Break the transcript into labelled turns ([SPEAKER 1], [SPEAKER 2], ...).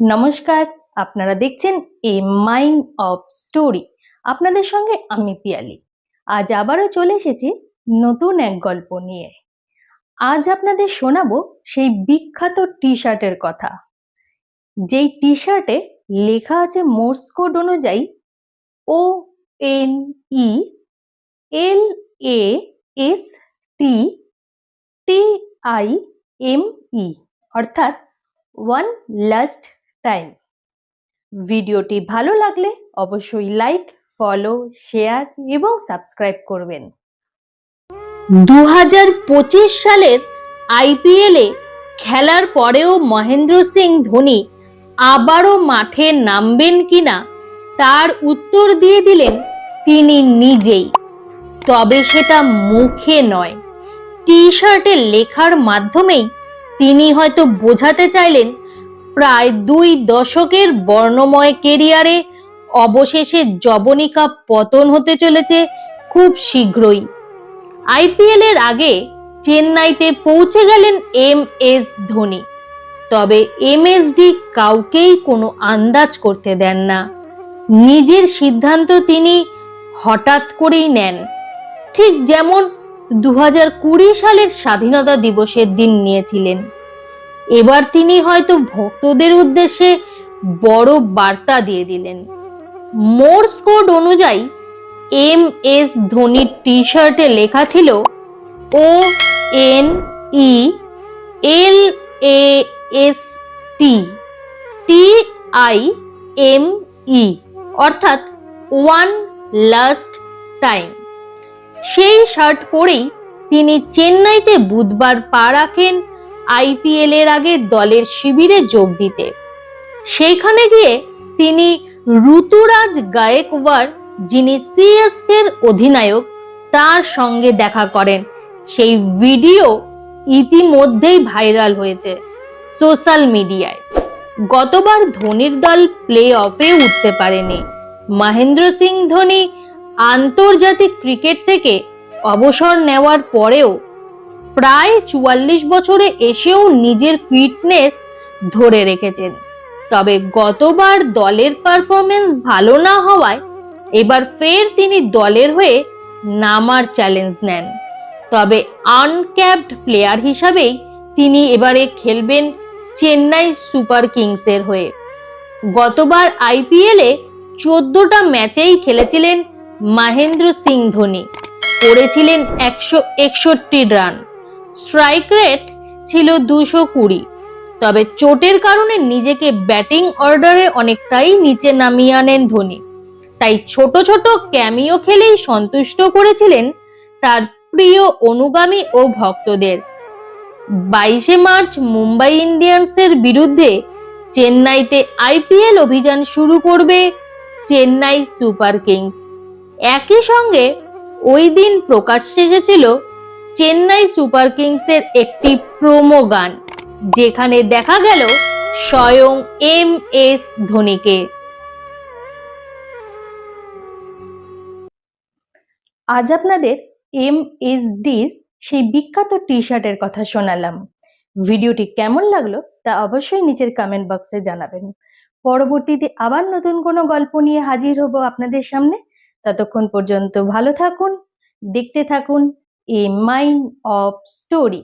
[SPEAKER 1] নমস্কার, আপনারা দেখছেন এ মাইন্ড অফ স্টোরি আপনাদের সঙ্গে আমি পিয়ালি। আজ আবারও চলে এসেছি নতুন এক গল্প নিয়ে। আজ আপনাদের শোনাবো সেই বিখ্যাত টি শার্টের কথা। যেই টি শার্টে লেখা আছে মোর্স কোড অনুযায়ী O N E L A S T T I M E অর্থাৎ ওয়ান লাস্ট টাইম ভিডিওটি ভালো লাগলে অবশ্যই লাইক ফলো শেয়ার এবং সাবস্ক্রাইব করবেন। দু হাজার পঁচিশ সালের আইপিএলে খেলার পরেও মহেন্দ্র সিং ধোনি আবারও মাঠে নামবেন কিনা তার উত্তর দিয়ে দিলেন তিনি নিজেই। তবে সেটা মুখে নয়। টি শার্টে লেখার মাধ্যমেই তিনি হয়তো বোঝাতে চাইলেন প্রায় দুই দশকের বর্ণময় কেরিয়ারে অবশেষে জবনিকা পতন হতে চলেছে খুব শীঘ্রই। আইপিএল এর আগে চেন্নাইতে পৌঁছে গেলেন এম এস ধোনি। তবে এমএসডি কাউকেই কোনো আন্দাজ করতে দেন না। নিজের সিদ্ধান্ত তিনি হঠাৎ করেই নেন। ঠিক যেমন দু সালের স্বাধীনতা দিবসের দিন নিয়েছিলেন। এবার তিনি হয়তো ভক্তদের উদ্দেশ্যে বড় বার্তা দিয়ে দিলেন। মোর্স কোড অনুযায়ী এম এস ধোনির টি শার্টে লেখা ছিল O N E L A S T T I M E অর্থাৎ ওয়ান লাস্ট টাইম সেই শার্ট পরেই তিনি চেন্নাইতে বুধবার পা রাখেন আইপিএল এর আগে দলের শিবিরে যোগ দিতে। সেইখানে গিয়ে তিনি ঋতুরাজ গায়েকওয়ার যিনি সিএসকের অধিনায়ক, তার সঙ্গে দেখা করেন। সেই ভিডিও ইতিমধ্যেই ভাইরাল হয়েছে সোশ্যাল মিডিয়ায়। গতবার ধোনির দল প্লে অফে উঠতে পারেনি। মহেন্দ্র সিং ধোনি আন্তর্জাতিক ক্রিকেট থেকে অবসর নেওয়ার পরেও প্রায় চুয়াল্লিশ বছরে এসেও নিজের ফিটনেস ধরে রেখেছেন। তবে গতবার দলের পারফরমেন্স ভালো না হওয়ায় এবার ফের তিনি দলের হয়ে নামার চ্যালেঞ্জ নেন। তবে আনক্যাপড প্লেয়ার হিসাবেই তিনি এবারে খেলবেন চেন্নাই সুপার কিংসের হয়ে। গতবার আইপিএলে চোদ্দটা ম্যাচেই খেলেছিলেন মহেন্দ্র সিং ধোনি। করেছিলেন একশো একষট্টি রান। স্ট্রাইক রেট ছিল দুশো কুড়ি। তবে চোটের কারণে নিজেকে ব্যাটিং অর্ডারে অনেকটাই নিচে নামিয়ে আনেন ধোনি। তাই ছোট ছোট ক্যামিও খেলেই সন্তুষ্ট করেছিলেন তার প্রিয় অনুগামী ও ভক্তদের। বাইশে মার্চ মুম্বাই ইন্ডিয়ান্সের বিরুদ্ধে চেন্নাইতে আইপিএল অভিযান শুরু করবে চেন্নাই সুপার কিংস। একই সঙ্গে ওই দিন প্রকাশ্যে এসেছিল চেন্নাই সুপার কিংসের একটি প্রোমো গান, যেখানে দেখা গেল স্বয়ং এম এস ধোনিকে। আজ আপনাদের এম এস ডির সেই বিখ্যাত টি শার্টের কথা শোনালাম। ভিডিওটি কেমন লাগল তা অবশ্যই নিচের কমেন্ট বক্সে জানাবেন। পরবর্তীতে আবার নতুন কোনো গল্প নিয়ে হাজির হব আপনাদের সামনে। ততক্ষণ পর্যন্ত ভালো থাকুন, দেখতে থাকুন এ মাইন্ড অফ স্টোরি